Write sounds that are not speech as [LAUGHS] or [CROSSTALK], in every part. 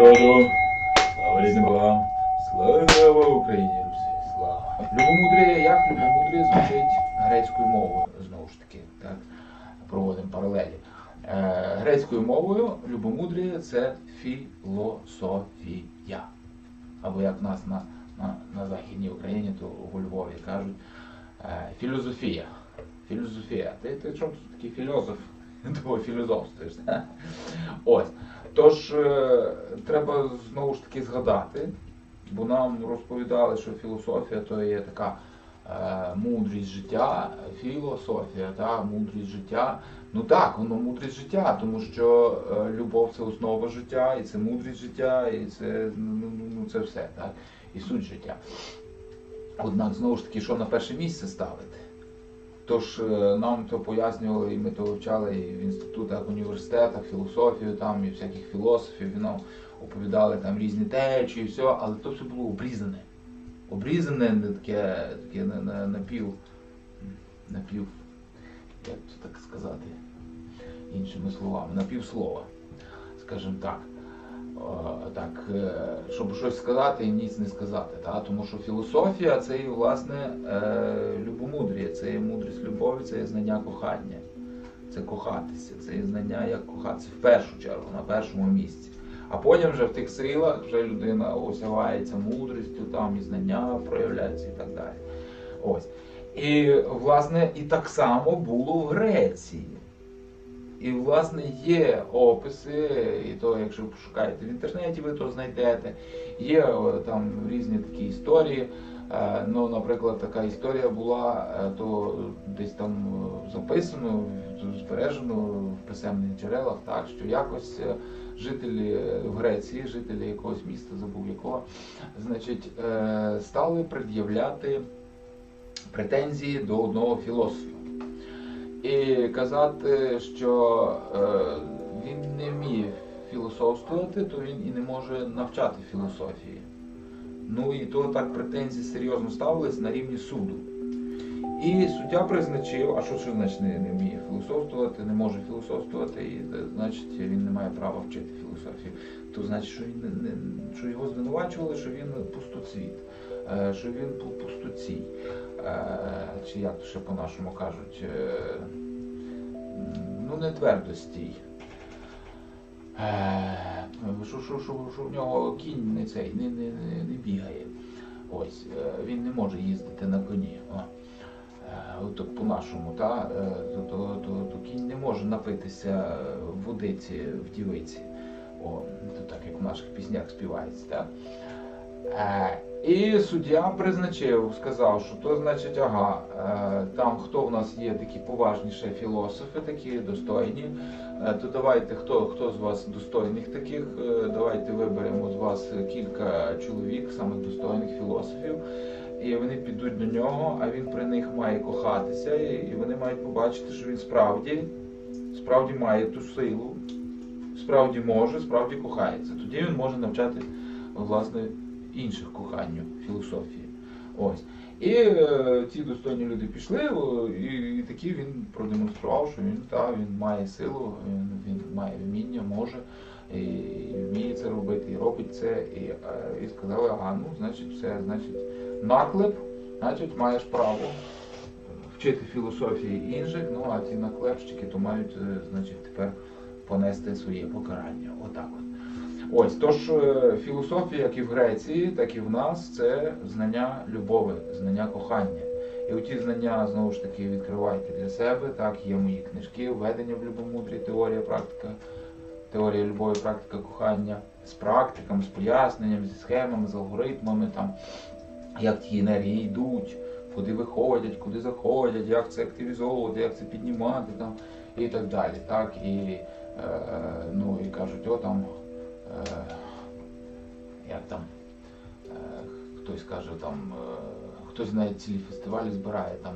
народу! Слава рідним богам! Слава Україні! Русі! Слава! Любомудріє, як любомудріє звучить грецькою мовою, знову ж таки, так? Проводимо паралелі. Е, грецькою мовою любомудріє це філософія. Або як в нас на, на, на Західній Україні, то у Львові кажуть е, філософія. Філософія. Ти, ти тут такий філософ? [LAUGHS] Того філософствуєш. Ось. Тож е, треба знову ж таки згадати, бо нам розповідали, що філософія то є така е, мудрість життя, філософія, та, мудрість життя. Ну так, воно мудрість життя, тому що е, любов це основа життя, і це мудрість життя, і це, ну, ну, ну, це все, так, і суть життя. Однак, знову ж таки, що на перше місце ставити? Тож е, нам то пояснювали, і ми то вивчали і в інститутах, університетах, філософію там і всяких філософів, і нам оповідали там різні течії, і все, але то все було обрізане. Обрізане, не таке, таке на, на, напів, напів, як це так сказати, іншими словами, напівслова, скажімо так. О, так, е, щоб щось сказати і ніц не сказати. Та? Тому що філософія це і власне е, любомудріє, це є мудрість любові, це є знання кохання, це кохатися, це є знання, як кохатися в першу чергу, на першому місці. А потім вже в тих силах вже людина осявається мудрістю, там і знання проявляються і так далі. Ось. І власне і так само було в Греції. І, власне, є описи, і то, якщо ви пошукаєте в інтернеті, ви то знайдете. Є там різні такі історії. Е, Ну, наприклад, така історія була, е, то десь там е, записано, збережено в писемних джерелах, так, що якось е, жителі в Греції, жителі якогось міста, забув якого, значить, е, стали пред'являти претензії до одного філософа і казати, що е, він не вміє філософствувати, то він і не може навчати філософії. Ну і то так претензії серйозно ставились на рівні суду. І суддя призначив, а що це значить не, не вміє філософствувати, не може філософствувати, і е, значить він не має права вчити філософію. То значить, що він не, не що його звинувачували, що він пустоцвіт, е, що він пустоцій. Е, чи як то ще по-нашому кажуть, е, ну не твердостій. Е, Що, що, що, що в нього кінь не цей не, не, не, бігає. Ось, він не може їздити на коні. О. По-нашому, та, то, то, то, то кінь не може напитися водиці в дівиці. О, то так як в наших піснях співається. Так? Е, І суддя призначив, сказав, що то значить, ага, е, там хто в нас є такі поважніші філософи, такі достойні, е, то давайте, хто, хто з вас достойних таких, давайте виберемо з вас кілька чоловік, самих достойних філософів, і вони підуть до нього, а він при них має кохатися, і вони мають побачити, що він справді, справді має ту силу, справді може, справді кохається. Тоді він може навчати власне інших коханню філософії. Ось. І е, ці достойні люди пішли, і, і таки він продемонстрував, що він, та, він має силу, він, він має вміння, може, і, і вміє це робити, і робить це. І, е, і сказали, ага, ну, значить, все, значить, наклеп, значить, маєш право вчити філософії інших, ну а ці наклепщики то мають, е, значить, тепер понести своє покарання. Отак от. Ось, тож е, філософія, як і в Греції, так і в нас, це знання любові, знання кохання. І оті знання, знову ж таки, відкривайте для себе. Так, є мої книжки, введення в любомудрі, теорія, практика, теорія любові, практика кохання, з практиками, з поясненнями, зі схемами, з алгоритмами, там, як ті енергії йдуть, куди виходять, куди заходять, як це активізовувати, як це піднімати там, і так далі. Так, і, е, ну, і кажуть, о там. Е, як там, е, хтось каже, там, е, хтось навіть цілі фестивалі збирає там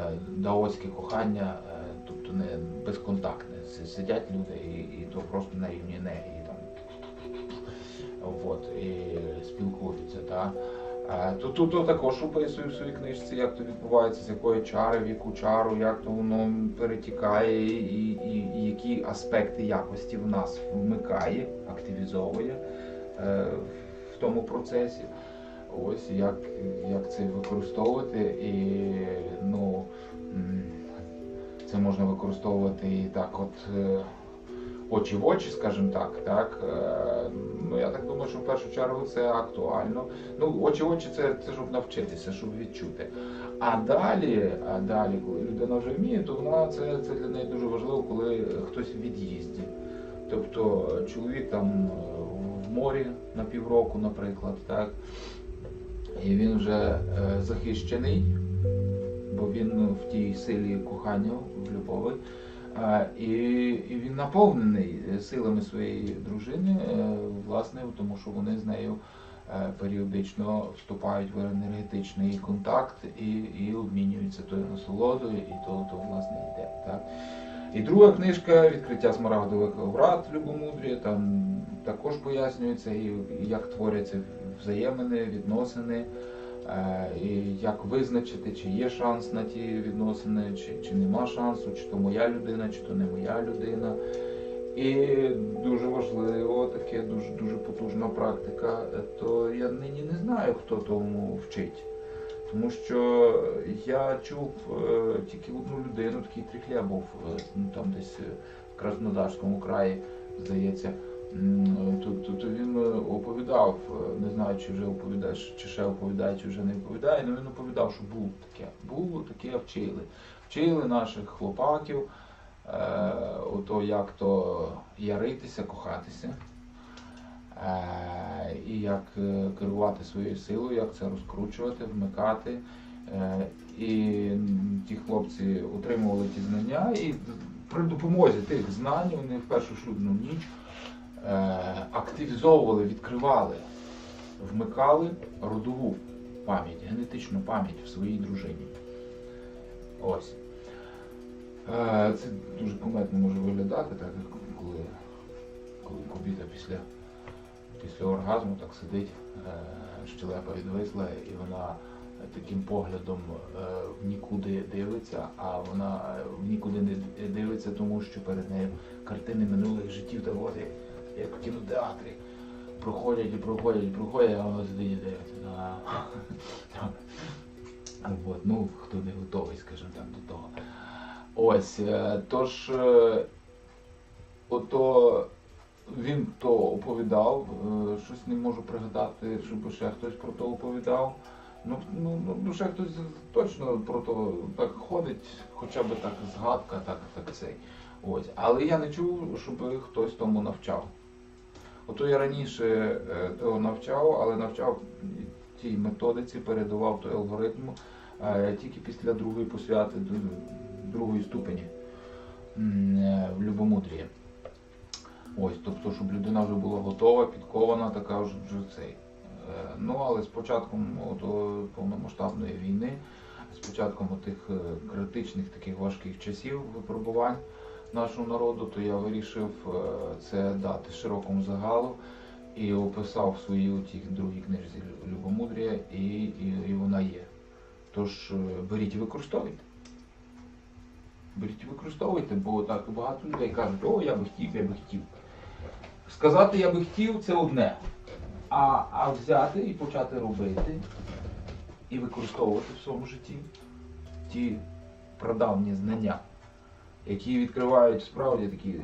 е, даоське кохання, тобто не безконтактне. Сидять люди і, і то просто на рівні енергії там. От, і спілкуються. Та? Е, То тут також описую в своїй книжці, як то відбувається, з якої чари, в яку чару, як то воно перетікає, і, і, і які аспекти якості в нас вмикає, активізовує. е, в тому процесі. Ось як, як це використовувати, і ну це можна використовувати і так, от е, очі в очі, скажімо так. так. Е, Ну я так думаю, що в першу чергу це актуально. Ну, очі в очі це, це щоб навчитися, щоб відчути. А далі, а далі, коли людина вже вміє, то вона це, це для неї дуже важливо, коли хтось в від'їзді. Тобто чоловік там е, в морі на півроку, наприклад, так, і він вже е, захищений, бо він в тій силі кохання, в любові, і, і він наповнений силами своєї дружини, е, власне, тому що вони з нею е, періодично вступають в енергетичний контакт і, і обмінюються тою насолодою, і то, то власне йде. Так? І друга книжка Відкриття смарагдових врат Любомудрія, там також пояснюється, і як творяться взаємини, відносини, е, і як визначити, чи є шанс на ті відносини, чи, чи нема шансу, чи то моя людина, чи то не моя людина. І дуже важливо, таке дуже дуже потужна практика. е, То я нині не знаю, хто тому вчить. Тому що я чув е, тільки одну людину, такий трихля був е, ну, там десь е, в Краснодарському краї, здається. М, То, то, то він е, оповідав, е, не знаю, чи вже оповідає, чи ще оповідає, чи вже не оповідає, але він оповідав, що було таке. Було таке, вчили. Вчили наших хлопаків, е, ото як то яритися, кохатися. Е, і як е, керувати своєю силою, як це розкручувати, вмикати. Е, І ті хлопці отримували ті знання, і при допомозі тих знань вони в першу шлюбну ніч е, активізовували, відкривали, вмикали родову пам'ять, генетичну пам'ять в своїй дружині. Ось. Е, Це дуже куметно може виглядати, так коли, коли кубіта після після оргазму так сидить, е, щелепа відвисла, і вона таким поглядом е, в нікуди дивиться, а вона в нікуди не дивиться, тому що перед нею картини минулих життів, от, як, в кінотеатрі. Проходять і проходять, і проходять, а вона сидить і дивиться. А, От, ну, хто не готовий, скажімо так, до того. Ось, е, тож, е, ото він то оповідав, е, щось не можу пригадати, щоб ще хтось про то оповідав. Ну, ну, ну, ну ще хтось точно про то так ходить, хоча б так згадка, так, так цей. Ось. Але я не чув, щоб хтось тому навчав. Ото я раніше е, того навчав, але навчав тій методиці, передавав той алгоритм е, тільки після другої посвяти, другої ступені е, в любомудрії. Ось, тобто, щоб людина вже була готова, підкована, така вже, цей. Ну, але з початком ото повномасштабної війни, з початком тих критичних таких важких часів випробувань нашого народу, то я вирішив е, це дати широкому загалу і описав в своїй тій другій книжці Любомудрія, і, і, і вона є. Тож е, беріть і використовуйте. Беріть і використовуйте, бо так багато людей кажуть, о, я би хотів, я би хотів. Сказати я би хотів це одне. А, а взяти і почати робити і використовувати в своєму житті ті прадавні знання, які відкривають справді такі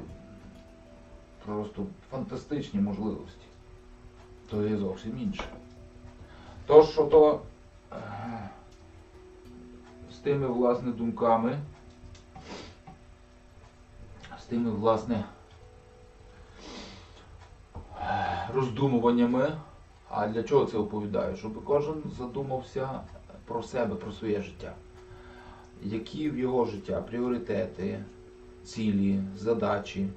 просто фантастичні можливості, то є зовсім інше. То, що то е, з тими власне думками, з тими власне роздумуваннями. А для чого це оповідаю? Щоб кожен задумався про себе, про своє життя. Які в його життя пріоритети, цілі, задачі,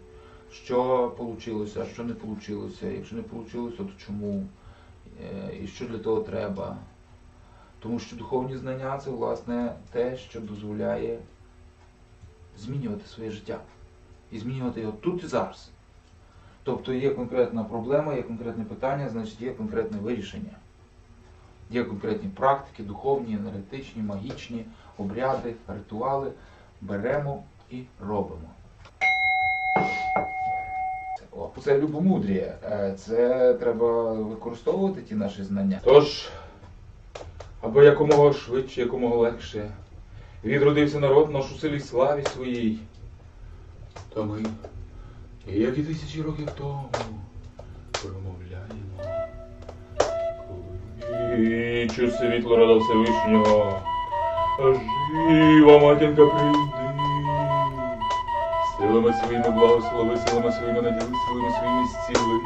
що вийшло, що не вийшло, якщо не вийшло, то чому, Е, і що для того треба. Тому що духовні знання це власне те, що дозволяє змінювати своє життя. І змінювати його тут і зараз. Тобто є конкретна проблема, є конкретне питання, значить є конкретне вирішення. Є конкретні практики, духовні, енергетичні, магічні, обряди, ритуали. Беремо і робимо. Це. О, це любомудріє. Е, Це треба використовувати ті наші знання. Тож, аби якомога швидше, якомога легше відродився народ наш у силі славі своїй. Та ми, як і тисячі років тому, промовляємо. Кличу світло рода Всевишнього, жива матінка прийди. Силами своїми благослови, силами своїми наділи, силами своїми зціли.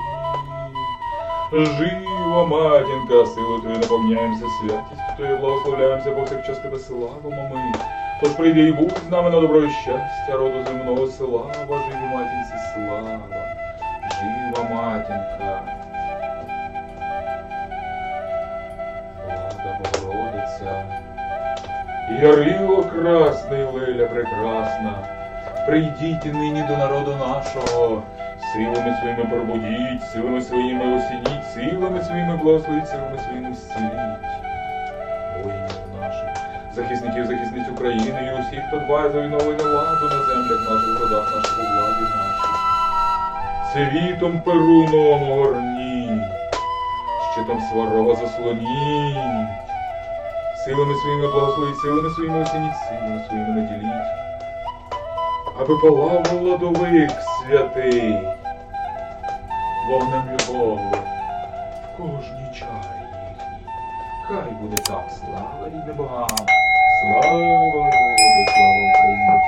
Жива матінка, силою Твою наповняємося, святістю Твою благословляємося, повсякчас Тебе славимо ми. Тож прийди і будь з нами на добро і щастя, роду земного слава, живі матінці слава, жива матінка. Влада Богородиця, Ярило красний, Леля прекрасна, прийдіть нині до народу нашого, силами своїми пробудіть, силами своїми осініть, силами своїми благословіть, силами своїми зціліть. Воїнів наших, захисників, захисниць України і усіх, хто дбає за відновлення ладу на землях наших, родах наших, у владі нашій. Світом перуном огорніть, щитом сварога заслоніть, силами своїми благословить, силами своїми осініть, силами своїми наділіть аби палав ладовик святий, вогнем любові в кожній чарі їхній. Хай буде так, слава рідним богам, слава народу, слава Україні,